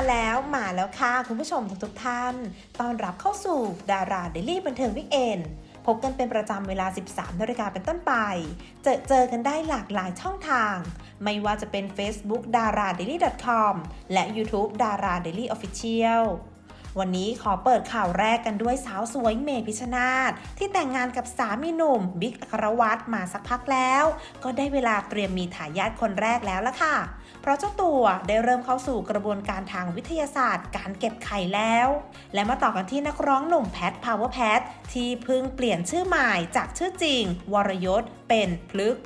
มาแล้วมาแล้วค่ะคุณผู้ชมทุกๆท่านต้อนรับเข้าสู่ดาราเดลี่บันเทิงวิกเอนพบกันเป็นประจำเวลา 13นาฬิกาเป็นต้นไป เจอเจอกันได้หลากหลายช่องทาง ไม่ว่าจะเป็น Facebook d a r a d a i l y com และ YouTube d a r a Daily Official วันนี้ขอเปิดข่าวแรกกันด้วยสาวสวยเมพิชนาธที่แต่งงานกับสามีหนุ่มบิ๊กอัครวัตรมาสักพักแล้ว ก็ได้เวลาเตรียมมีทายาทคนแรกแล้วละค่ะ เพราะเจ้าตัวได้เริ่มเข้าสู่กระบวนการทางวิทยาศาสตร์ การเก็บไข่แล้ว และมาต่อกันที่นักร้องหนุ่มแพทพาวเวอร์แพทที่เพิ่งเปลี่ยนชื่อใหม่จากชื่อจริง วรยศเป็นพลึก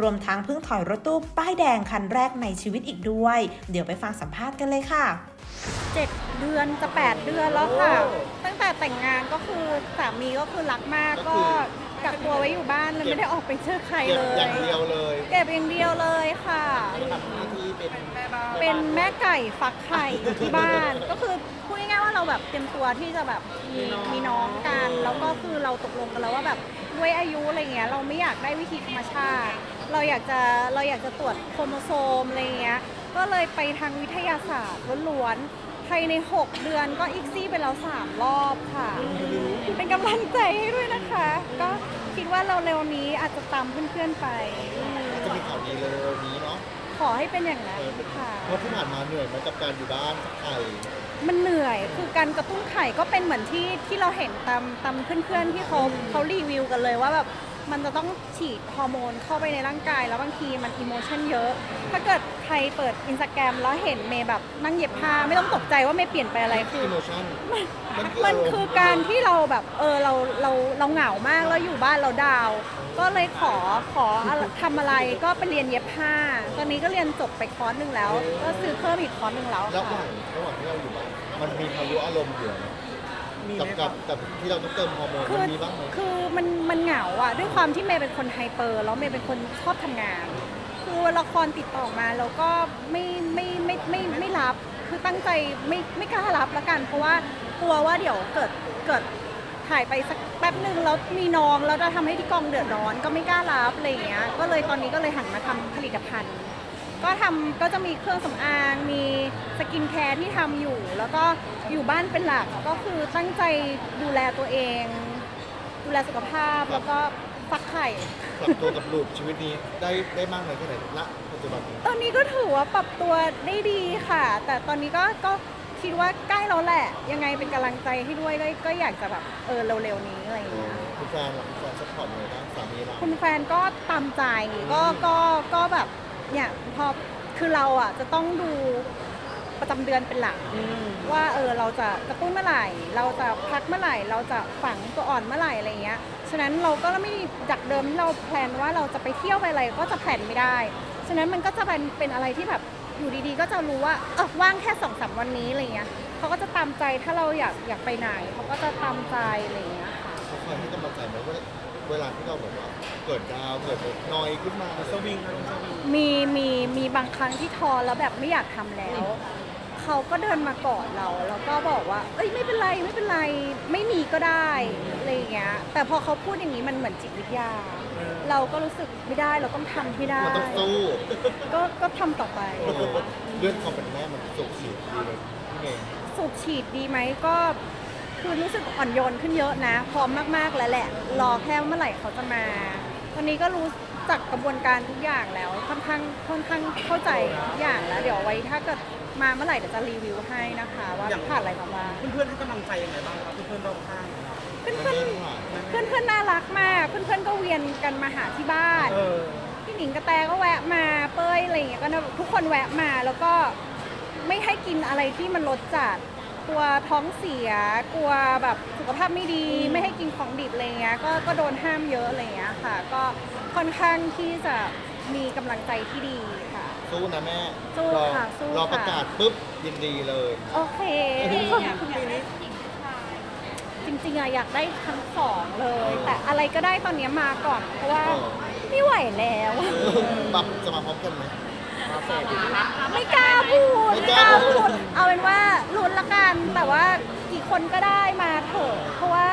รวมทั้งเพิ่งถอยรถตู้ป้ายแดงคันแรกในชีวิตอีกด้วย เดี๋ยวไปฟังสัมภาษณ์กันเลยค่ะ เจ็ดเดือนจะ 8 เดือนแล้วค่ะ ตั้งแต่แต่งงานก็คือสามีก็คือรักมากก็ก็คือกักตัวไว้อยู่บ้านเลยไม่ได้ออกไปเจอใครเก็บเลย อย่างเดียวเลยเก็บอย่างเดียวเลยค่ะ ทำหน้าที่เป็นเป็นแม่ไก่ฟักไข่อยู่ที่บ้าน ก็คือพูดง่ายๆว่าเราแบบเตรียมตัวที่จะแบบมีมีน้องกัน แล้วก็คือเราตกลงกันแล้วว่าแบบด้วยอายุอะไรเงี้ยเราไม่อยากได้วิธีธรรมชาติ เราอยากจะเราอยากจะตรวจโครโมโซมอะไรเงี้ยก็เลยไปทางวิทยาศาสตร์ล้วนๆ ภายใน 6 เดือนก็อีกซี่ไปแล้ว 3 รอบค่ะ เป็นกำลังใจให้ด้วยนะคะ ก็คิดว่าเราเร็วๆนี้อาจจะตามเพื่อนๆไปอืมจะมีข่าวดีเลยวันนี้เนาะขอให้เป็นอย่างนั้นค่ะ เพราะที่ผ่านมาเหนื่อยไหมากับการอยู่บ้านกับไข่มันเหนื่อย คือการกระตุ้นไข่ก็เป็นเหมือนที่ที่เราเห็นตามตามเพื่อนๆที่เขาเขารีวิวกันเลยว่าแบบ มันจะต้องฉีดฮอร์โมนเข้าไปในร่างกาย แล้วบางทีมันอิโมชันเยอะ ถ้าเกิดใครเปิดอินสตาแกรมแล้วเห็นเมย์แบบนั่งเย็บผ้าไม่ต้องตกใจว่าเมย์เปลี่ยนไปอะไรคือ อิโมชั่น มันคือการที่เราแบบเออเราเราเราเหงามากแล้วอยู่บ้านเราดาวน์ก็เลยขอขออะไรทำอะไรก็ไปเรียนเย็บผ้า ตอนนี้ก็เรียนจบไปคอร์สหนึ่งแล้ว ก็ซื้อเพิ่มอีกคอร์สหนึ่งแล้วระหค่ะ ว่างระหว่างที่เราอยู่บ้านมันมีพายุอารมณ์อยู่ ไหมกับกับกับที่เราต้องเติมฮอร์โมนคืมัอนมีบ้างไหม คือมันมันเหงาอะด้วยความที่เมย์เป็นคนไฮเปอร์แล้วเมย์เป็นคนชอบทำงาน คือละครติดต่อมาแล้วก็ไม่ไม่ไม่ไม่ไม่ไม่รับ คือตั้งใจไม่ไม่กล้ารับละกัน เพราะว่ากลัวว่าเดี๋ยวเกิดเกิดถ่ายไปสักแป๊บหนึ่งแล้วมีน้องแล้วจะทำให้ที่กองเดือดร้อนก็ไม่กล้ารับอะไรอย่างเงี้ยก็เลยตอนนี้ก็เลยหันมาทำผลิตภัณฑ์ ก็ทำก็จะมีเครื่องสำอาง มีสกินแคร์ที่ทำอยู่ แล้วก็อยู่บ้านเป็นหลัก ก็คือตั้งใจดูแลตัวเอง ดูแลสุขภาพ แล้วก็ฟักไข่ ปรับตัวกับลูกชีวิตนี้ได้ได้มากน้อยแค่ไหนณปัจจุบันนี้ตอนนี้ก็ถือว่าปรับตัวได้ดีค่ะ แต่ตอนนี้ก็ก็คิดว่าใกล้แล้วแหละ ยังไงเป็นกำลังใจให้ด้วยก็ก็อยากจะแบบเออเร็วๆนี้อะไรอย่างเงี้ย คุณแฟนล่ะคุณแฟนซัพพอร์ตเลยบ้างสามีเราคุณแฟนก็ตามใจก็ก็ก็แบบ เนี่ยพอคือเราอะจะต้องดูประจำเดือนเป็นหลัก ว่าเออเราจะกระตุ้นเมื่อไหร่ เราจะพักเมื่อไหร่ เราจะฝังตัวอ่อนเมื่อไหร่อะไรเงี้ย ฉะนั้นเราก็ไม่จากเดิมที่เราแพลนว่าเราจะไปเที่ยวไปอะไรก็จะแพลนไม่ได้ ฉะนั้นมันก็จะเป็นเป็นอะไรที่แบบอยู่ดีๆ ก็จะรู้ว่าเออว่างแค่สองสามวันนี้อะไรเงี้ยเขาก็จะตามใจถ้าเราอยากอยากไปไหนเขาก็จะตามใจอะไรเงี้ยค่ะ เขาคอยให้กำลังใจไหมว่าเวลาที่เราแบบว่า เกิดดาวเกิดนอยขึ้นมาสวิงมีมีมีบางครั้งที่ท้อแล้วแบบไม่อยากทำแล้ว เขาก็เดินมากอดเรา แล้วก็บอกว่า เอ้ยไม่เป็นไรไม่เป็นไรไม่มีก็ได้อะไรอย่างเงี้ย แต่พอเขาพูดอย่างนี้มันเหมือนจิตวิทยา เราก็รู้สึกไม่ได้เราต้องทำให้ได้ มันต้องสู้ก็ก็ทำต่อไป เรื่องความเป็นแม่มันสุขสีดีเลยพี่เมย์สูบฉีดดีไหมก็คือรู้สึกอ่อนโยนขึ้นเยอะนะ พร้อมมากๆแล้วแหละ รอแค่เมื่อไหร่เขาจะมา ตอนนี้ก็รู้จักกระบวนการทุกอย่างแล้วค่อนข้างค่อนข้างเข้าใจทุกอย่างแล้วเดี๋ยวไว้ถ้าเกิดมาเมื่อไหร่เดี๋ยวจะรีวิวให้นะคะ ว่าอย่าง ผ่านอะไรมาบ้างเพื่อนๆให้กำลังใจยังไงบ้างครับเพื่อนๆรอบข้าง เพื่อนเพื่อนเพื่อนเพื่อนๆน่ารักมากเพื่อนเพื่อนๆก็เวียนกันมาหาที่บ้าน เออ พี่หนิงกระแตก็แวะมาเป้ยอะไรอย่างเงี้ยก็ทุกคนแวะมาแล้วก็ไม่ให้กินอะไรที่มันรสจัด กลัวท้องเสีย กลัวแบบสุขภาพไม่ดี ไม่ให้กินของดิบอะไรเงี้ย ก็ก็โดนห้ามเยอะอะไรเงี้ยค่ะ ก็ค่อนข้างที่จะมีกำลังใจที่ดีค่ะ สู้นะแม่สู้รอค่ะสู้รอค่ะ ประกาศปุ๊บยินดีเลย โอเคปีนี้จริงๆอะอยากได้ทั้งสองเลย แต่อะไรก็ได้ตอนนี้มาก่อน เพราะว่าเออ ไม่ไหวแล้ว บับจะมาพร้อมกันไหม ไม่กล้าพูดไม่กล้าพูด เอาเป็นว่าลุ้นละกันแต่ว่ากี่คนก็ได้มาเถอะเพราะว่า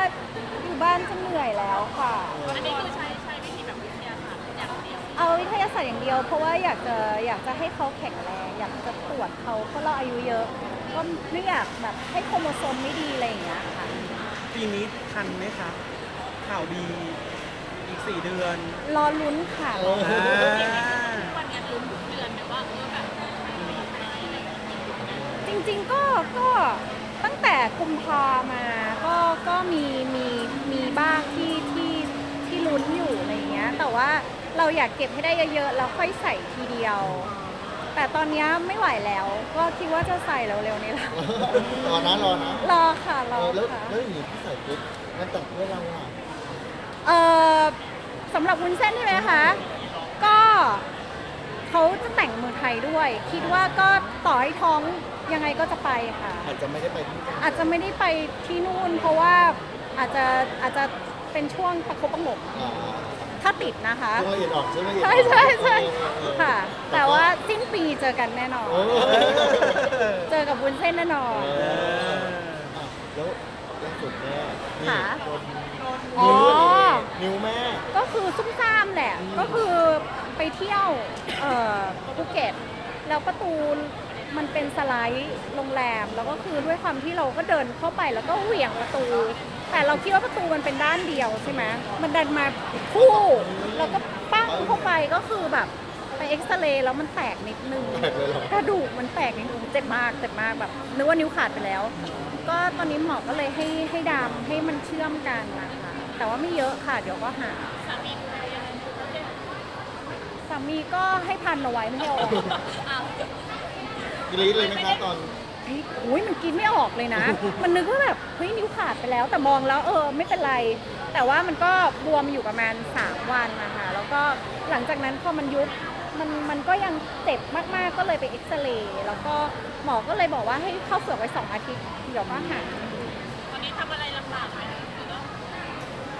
อยู่บ้านจะเหนื่อยแล้วค่ะ อันนี้คือใช้ใช้วิธีแบบวิทยาศาสตร์อย่างเดียวเอาวิทยาศาสตร์อย่างเดียวเพราะว่าอยากจะอยากจะให้เขาแข็งแรงอยากจะตรวจเขาเพราะเราอายุเยอะ ก็ไม่อยากแบบให้โครโมโซมไม่ดีอะไรอย่างเงี้ยค่ะ ปีนี้ทันไหมคะข่าวดีอีกสี่เดือน รอลุ้นค่ะโอ้อ่าวันงานลุ้นทุกเดือนแบบว่าเออแบบมีไหมอะไรอย่างเงี้ย จ ริง ๆ ก็ก็ตั้งแต่กุมภามาก็ก็มีมีมีบ้างที่ที่ที่ลุ้นอยู่อะไรอย่างเงี้ย แต่ว่าเราอยากเก็บให้ได้เยอะๆแล้วค่อยใส่ทีเดียว แต่ตอนเนี้ยไม่ไหวแล้ว ก็คิดว่าจะใส่เร็วๆนี้แหละรอนะรอนะรอค่ะรเอออแล้วค่ะ แล้วอย่างนี้ที่ใส่ปุ๊บงานแต่งเพื่อนเราอะ เออสำหรับวุ้นเส้นใช่ไหมคะ ก็ เขาจะแต่งเมืองไทยด้วย คิดว่าก็ต่อให้ท้องยังไงก็จะไปค่ะ อาจจะไม่ได้ไปที่อาจจะไม่ได้ไปที่นู่น เพราะว่าอาจจะอาจจะเป็นช่วงประคบประหงมอ่าถ้าติดนะคะ ช่วงละเอียดออกช่วงละเอียดอใช่อกใช่ใช่เออเออค่ะ แต่ว่าสิ้นปีเจอกันแน่นอนโอ้เจอกับวุ้นเส้นแน่นอน เอออะแล้วล่าสุดแม่นี่ค่ะ โดนอ๋อ นิ้วแม่ ก็คือซุ่มซ่ามแหละ ก็คือ ไปเที่ยวเอ่อภูเก็ตแล้วประตูมันเป็นสไลด์โรงแรมแล้วก็คือด้วยความที่เราก็เดินเข้าไปแล้วก็เหวี่ยงประตู แต่เราคิดว่าประตูมันเป็นด้านเดียวใช่ไหมมันดันมาคู่แล้วก็ปั้งเข้าไปก็คือแบบไปเอ็กซเรย์แล้วมันแตกนิดนึงแตกเลยเหรอ กระดูกมันแตกนิดนึงเจ็บมากเจ็บมากแบบนึกว่านิ้วขาดไปแล้ว ก็ตอนนี้หมอก็เลยให้ให้ดามให้มันเชื่อมกันนะคะแต่ว่าไม่เยอะค่ะเดี๋ยวก็หาสามีดูแลยังไง สามีก็ให้พันเอาไว้ไม่ให้เอาออกอ้าวกรี๊ดเลยไหมคะตอน เฮ้ยโอ้ยมันกินไม่ออกเลยนะ มันนึกว่าแบบเฮ้ยนิ้วขาดไปแล้ว แต่มองแล้วเออไม่เป็นไร แต่ว่ามันก็บวมอยู่ประมาณ 3 วันนะคะแล้วก็หลังจากนั้นพอมันยุบมันมันก็ยังเจ็บมากๆก็เลยไปเอ็กซเรย์แล้วก็หมอก็เลยบอกว่าให้เข้าเฝือกไว้ 2 อาทิตย์ เดี๋ยวก็หายตอนนี้ทำอะไรลำบากไหมคือต้อง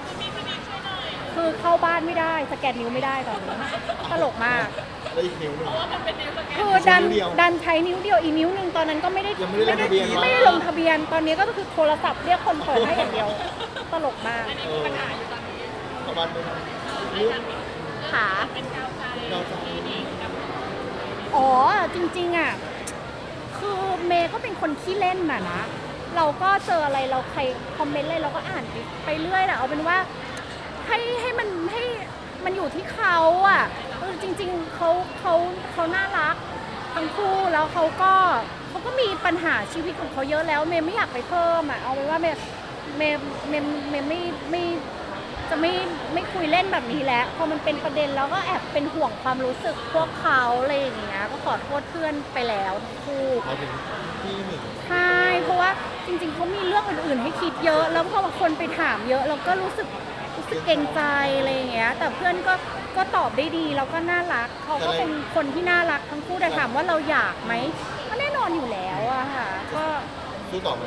คุณมีพี่มีช่วยหน่อย คือ เข้าบ้านไม่ได้ สแกนนิ้วไม่ได้ตอนนี้ตลกมาก แล้วอีกนิ้วหนึ่งเพราะว่ามันเป็นนิ้วสแกนคือดันนิ้วเดียวดันใช้นิ้วเดียวอีกนิ้วหนึ่งตอนนั้นก็ไม่ได้ยังไม่ได้ลงทะเบียน ไม่ได้ลงทะเบียนตอนนี้ก็คือโทรศัพท์เรียกคนเปิดให้อย่างเดียว ตลกมากอันนี้มีปัญหาอยู่ตอนนี้ประมาณนึงนิ้วขาเป็นกาวใจกาวใจคลินิกกับอ๋อจริงๆอะคือเมย์ก็เป็นคนขี้เล่นน่ะนะ เราก็เจออะไรเราใครคอมเมนต์อะไรเราก็อ่านไปไปเรื่อยแหละเอาเป็นว่า ให้ให้มันให้มันอยู่ที่เขาอะเออจริง ๆเขาเขาเขาน่ารักทั้งคู่แล้วเขาก็เขาก็มีปัญหาชีวิตของเขาเยอะแล้วเมย์ไม่อยากไปเพิ่มอะเอาไว้ว่าเมย์เมย์เมย์เมย์ไม่ไม่จะไม่ไม่คุยเล่นแบบนี้แล้วพอมันเป็นประเด็นแล้วก็แอบเป็นห่วงความรู้สึกพวกเขาอะไรอย่างเงี้ยก็ขอโทษเพื่อนไปแล้วทั้งคู่ หมายถึงพี่หนิงใช่ เพราะว่าจริงๆเขามีเรื่องอื่นๆ ให้คิดเยอะ แล้วพอคนไปถามเยอะ เราก็รู้สึกรู้ สึกเกรงใจอะไรอย่างเงี้ย แต่เพื่อนก็ก็ตอบได้ดีแล้วก็น่ารัก เขาก็เป็นคนที่น่ารักทั้งคู่แต่ถามว่าเราอยากไหมก็แน่นอนอยู่แล้วอะค่ะ ก็สู้ต่อไหม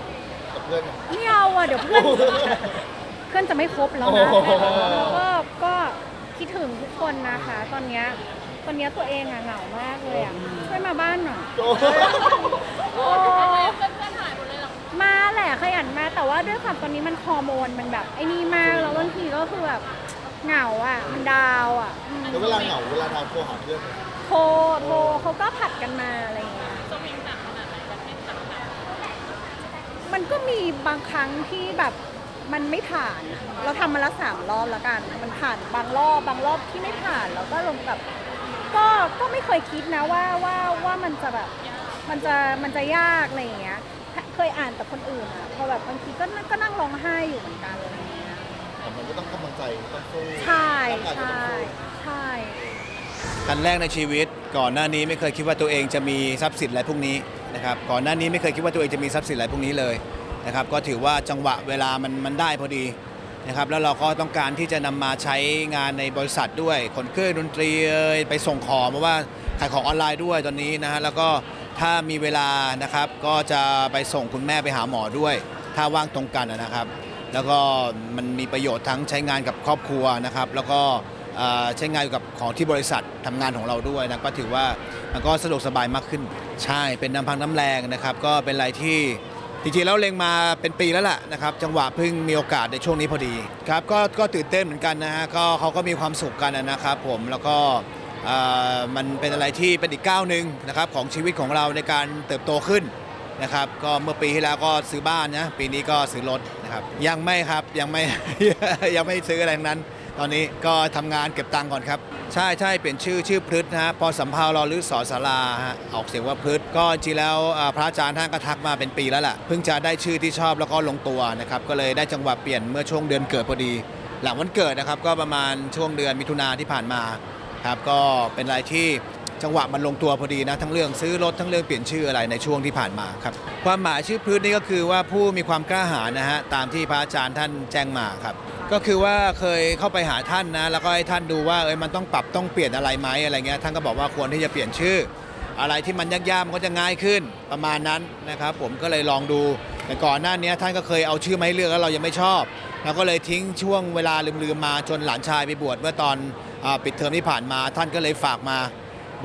กับเพื่อนอะ ไม่เอาอะเดี๋ยวเพื่อน เพื่อนจะไม่ครบแล้วนะโอ้โห แล้วก็ก็คิดถึงทุกคนนะคะ ตอนเนี้ยตอนเนี้ยตัวเองอะเหงามากเลยอะช่วยมาบ้านหน่อย โอ้โหโอ้ ว่าด้วยความตอนนี้มันฮอร์โมนมันแบบไอ้นี่มากแล้วบางทีก็คือแบบเหงาอะ มันดาวอะอืมแล้วเวลาเหงาเวลาทำโทรหาเพื่อนไหมโทรโทรเขาก็ผัดกันมาอะไรอย่างเงี้ยสวิงหนักขนาดไหนแบบเป็นหนักหนักมันก็มีบางครั้งที่แบบมันไม่ผ่าน เราทำมาแล้วสามรอบแล้วกัน มันผ่านบางรอบบางรอบที่ไม่ผ่านแล้วก็ลงแบบก็ก็ไม่เคยคิดนะว่าว่าว่ามันจะแบบมันจะมันจะยากอะไรอย่างเงี้ย เคยอ่านแต่คนอื่นอะพอแบบบางทีก็นั่งก็นั่งร้องไห้อยู่เหมือนกันอะไรอย่างเงี้ยแต่มันก็ต้องกำลังใจต้องสู้ใช่ร่างกายก็ใช่ต้องสู้ใช่ครั้งแรกในชีวิตก่อนหน้านี้ไม่เคยคิดว่าตัวเองจะมีทรัพย์สินอะไรพวกนี้นะครับก่อนหน้านี้ไม่เคยคิดว่าตัวเองจะมีทรัพย์สินอะไรพวกนี้เลยนะครับก็ถือว่าจังหวะเวลามันมันได้พอดีนะครับแล้วเราก็ต้องการที่จะนำมาใช้งานในบริษัทด้วยขนเครื่องดนตรีเอ่ยไปส่งของเพราะว่าขายของออนไลน์ด้วยตอนนี้นะฮะแล้วก็ ถ้ามีเวลานะครับก็จะไปส่งคุณแม่ไปหาหมอด้วย ถ้าว่างตรงกันนะครับ แล้วก็มันมีประโยชน์ทั้งใช้งานกับครอบครัวนะครับ แล้วก็ใช้งานอยู่กับของที่บริษัททำงานของเราด้วยนะก็ถือว่ามันก็สะดวกสบายมากขึ้น ใช่เป็นน้ำพักน้ำแรงนะครับ ก็เป็นอะไรที่จริงๆแล้วเล็งมาเป็นปีแล้วล่ะนะครับ จังหวะเพิ่งมีโอกาสในช่วงนี้พอดีครับก็ก็ตื่นเต้นเหมือนกันนะฮะก็เขาก็มีความสุขกันนะครับ ผมแล้วก็ มันเป็นอะไรที่เป็นอีกก้าวหนึ่งนะครับของชีวิตของเราในการเติบโตขึ้นนะครับ ก็เมื่อปีที่แล้วก็ซื้อบ้านนะปีนี้ก็ซื้อรถนะครับยังไม่ครับยังไม่ ยังไม่ซื้ออะไรทั้งนั้น ตอนนี้ก็ทำงานเก็บตังค์ก่อนครับ ใช่ใช่เปลี่ยนชื่อชื่อพฤษนะฮะพอสำเภารอหรือสอสาราฮะออกเสียงว่าพฤษก็จริงแล้วพระอาจารย์ท่านก็ทักมาเป็นปีแล้วแหละเพิ่งจะได้ชื่อที่ชอบแล้วก็ลงตัวนะครับก็เลยได้จังหวะเปลี่ยนเมื่อช่วงเดือนเกิดพอดี หลังวันเกิดนะครับก็ประมาณช่วงเดือนมิถุนาที่ผ่านมา ครับก็เป็นอะไรที่จังหวะมันลงตัวพอดีนะ ทั้งเรื่องซื้อรถทั้งเรื่องเปลี่ยนชื่ออะไรในช่วงที่ผ่านมาครับความหมายชื่อพฤษนี่ก็คือว่าผู้มีความกล้าหาญนะฮะตามที่พระอาจารย์ท่านแจ้งมาครับ ก็คือว่าเคยเข้าไปหาท่านนะ แล้วก็ให้ท่านดูว่าเอ้ยมันต้องปรับต้องเปลี่ยนอะไรไหมอะไรเงี้ยท่านก็บอกว่าควรที่จะเปลี่ยนชื่อ อะไรที่มันยากๆมันก็จะง่ายขึ้นประมาณนั้นนะครับ ผมก็เลยลองดูแต่ก่อนหน้านี้ท่านก็เคยเอาชื่อมาให้เลือกแล้วเรายังไม่ชอบเราก็เลยทิ้งช่วงเวลาลืมๆมาจนหลานชายไปบวชเมื่อตอน ปิดเทอมที่ผ่านมาท่านก็เลยฝากมา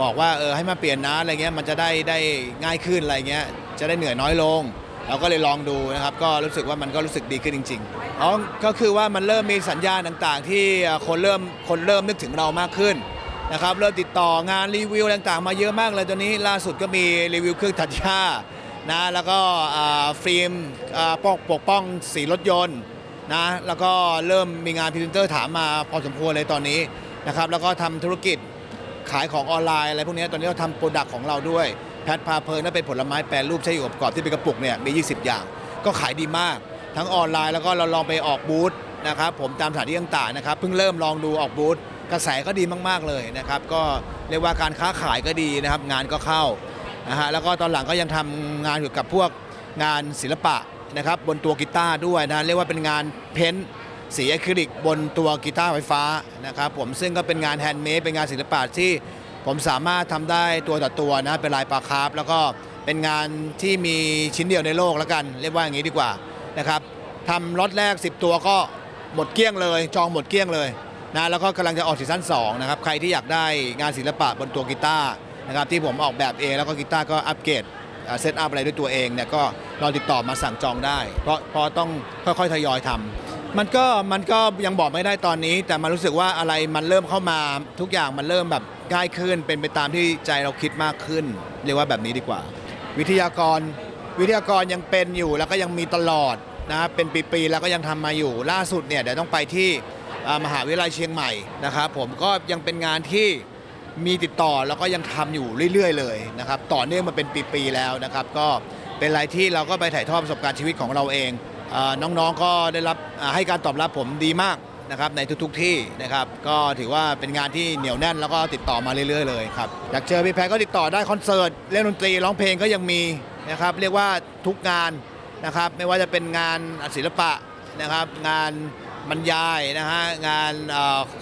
บอกว่าเออให้มาเปลี่ยนนะอะไรเงี้ยมันจะได้ได้ง่ายขึ้นอะไรเงี้ยจะได้เหนื่อยน้อยลงเราก็เลยลองดูนะครับก็รู้สึกว่ามันก็รู้สึกดีขึ้นจริงๆอ๋อก็คือว่ามันเริ่มมีสัญญาณต่างๆ ที่คนเริ่มคนเริ่มนึกถึงเรามากขึ้นนะครับเริ่มติดต่องานรีวิวต่างๆ มาเยอะมากเลยตัวนี้ล่าสุดก็มีรีวิวเครื่องตัดหญ้านะแล้วก็ฟิล์มอ่าปกปกป้องสีรถยนต์นะแล้วก็เริ่มมีงานพรีเซนเตอร์ถามมาพอสมควรเลยตอนนี้ นะครับแล้วก็ทำธุรกิจขายของออนไลน์อะไรพวกนี้ตอนนี้เราทำโปรดักต์ของเราด้วยแพทพาเพลินนั่นเป็นผลไม้แปรรูปใช้อยู่กับกอบที่เป็นกระปุกเนี่ยมี 20 อย่าง ก็ขายดีมาก ทั้งออนไลน์แล้วก็เราลองไปออกบูธนะครับผมตามสถานที่ต่างๆนะครับเพิ่งเริ่มลองดูออกบูธกระแสก็ดีมากๆเลยนะครับก็เรียกว่าการค้าขายก็ดีนะครับงานก็เข้านะฮะแล้วก็ตอนหลังก็ยังทำงานเกี่ยวกับพวกงานศิลปะนะครับบนตัวกีตาร์ด้วยนะเรียกว่าเป็นงานเพ้นท์ สีอะคริลิกบนตัวกีตาร์ไฟฟ้านะครับผมซึ่งก็เป็นงานแฮนด์เมดเป็นงานศิลปะที่ผมสามารถทำได้ตัวต่อตัวนะเป็นลายปลาคาร์ฟแล้วก็เป็นงานที่มีชิ้นเดียวในโลกแล้วกัน เรียกว่าอย่างนี้ดีกว่านะครับทำล็อตแรก 10 ตัวก็หมดเกลี้ยงเลย จองหมดเกลี้ยงเลยนะแล้วก็กำลังจะออกซีซั่น2นะครับใครที่อยากได้งานศิลปะบนตัวกีตาร์นะครับที่ผมออกแบบเองแล้วก็กีตาร์ก็อัปเกรดเซตอัพอะไรด้วยตัวเองเนี่ยก็ลองติดต่อมาสั่งจองได้ เพราะเพราะต้องค่อยๆทยอยทำ มันก็มันก็ยังบอกไม่ได้ตอนนี้ แต่มันรู้สึกว่าอะไรมันเริ่มเข้ามาทุกอย่างมันเริ่มแบบง่ายขึ้น เป็นไปตามที่ใจเราคิดมากขึ้น เรียกว่าแบบนี้ดีกว่า วิทยากร วิทยากรยังเป็นอยู่แล้วก็ยังมีตลอดนะเป็นปีๆแล้วก็ยังทำมาอยู่ล่าสุดเนี่ยเดี๋ยวต้องไปที่มหาวิทยาลัยเชียงใหม่นะครับผมก็ยังเป็นงานที่มีติดต่อแล้วก็ยังทำอยู่เรื่อยๆ เลยนะครับต่อเนื่องมาเป็นปีๆแล้วนะครับ ก็เป็นอะไรที่เราก็ไปถ่ายทอดประสบการณ์ชีวิตของเราเอง น้องๆก็ได้รับให้การตอบรับผมดีมากนะครับในทุกๆที่นะครับก็ถือว่าเป็นงานที่เหนียวแน่นแล้วก็ติดต่อมาเรื่อยๆเลยครับอยากเจอพี่แพรก็ติดต่อได้คอนเสิร์ตเล่นดนตรีร้องเพลงก็ยังมีนะครับเรียกว่าทุกงานนะครับไม่ว่าจะเป็นงานศิลปะนะครับงานบรรยายนะฮะงาน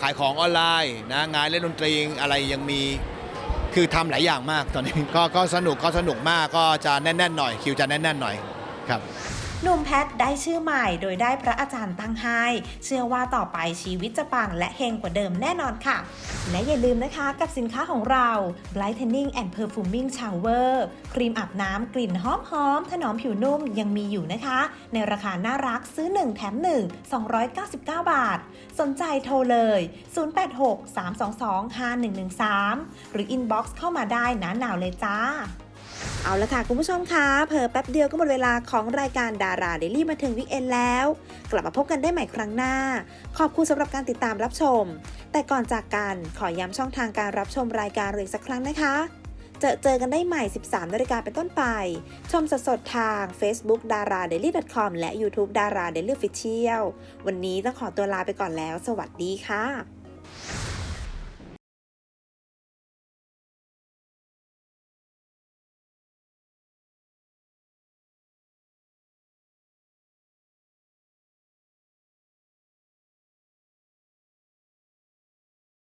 ขายของออนไลน์นะงานเล่นดนตรีอะไรยังมีคือทำหลายอย่างมากตอนนี้ก็สนุกก็สนุกมากก็จะแน่นๆหน่อยคิวจะแน่นๆหน่อยครับ หนุ่มแพทได้ชื่อใหม่โดยได้พระอาจารย์ตั้งให้ เชื่อว่าต่อไปชีวิตจะปังและเฮงกว่าเดิมแน่นอนค่ะ และอย่าลืมนะคะกับสินค้าของเรา Brightening and Perfuming Shower ครีมอาบน้ำกลิ่นหอมๆถนอมผิวนุ่มยังมีอยู่นะคะ ในราคาน่ารักซื้อ 1 แถม 1 299 บาท สนใจโทรเลย 086-322-5113 หรือ inbox เข้ามาได้นะหนาวเลยจ้า เอาละค่ะ คุณผู้ชมคะเผลอแป๊บเดียวก็หมดเวลาของรายการดาราเดลี่มาถึงวิกเอนแล้ว กลับมาพบกันได้ใหม่ครั้งหน้า ขอบคุณสำหรับการติดตามรับชม แต่ก่อนจากกันขอย้ำช่องทางการรับชมรายการเราอีกสักครั้งนะคะเจอเจอกันได้ใหม่ 13นาฬิกาเป็นต้นไป ชมสดๆทาง Facebook d a r a d a i l y c o m และ YouTube d a r a d a i l y Official วันนี้ต้องขอตัวลาไปก่อนแล้ว สวัสดีค่ะ